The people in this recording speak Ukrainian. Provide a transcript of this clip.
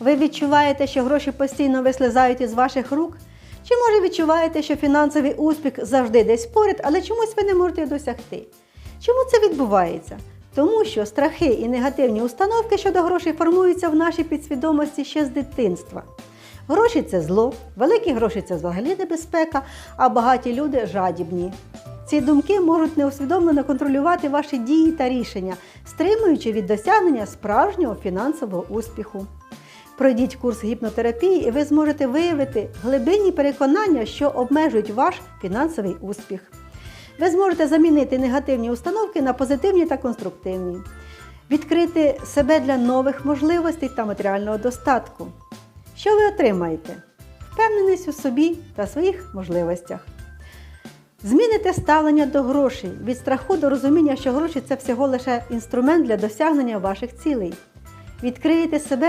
Ви відчуваєте, що гроші постійно вислизають із ваших рук? Чи може відчуваєте, що фінансовий успіх завжди десь поряд, але чомусь ви не можете досягти? Чому це відбувається? Тому що страхи і негативні установки щодо грошей формуються в нашій підсвідомості ще з дитинства. Гроші це зло, великі гроші це взагалі небезпека, а багаті люди жадібні. Ці думки можуть неусвідомлено контролювати ваші дії та рішення, стримуючи від досягнення справжнього фінансового успіху. Пройдіть курс гіпнотерапії, і ви зможете виявити глибинні переконання, що обмежують ваш фінансовий успіх. Ви зможете замінити негативні установки на позитивні та конструктивні, відкрити себе для нових можливостей та матеріального достатку. Що ви отримаєте? Впевненість у собі та своїх можливостях. Зміните ставлення до грошей від страху до розуміння, що гроші це всього лише інструмент для досягнення ваших цілей. Відкриєте себе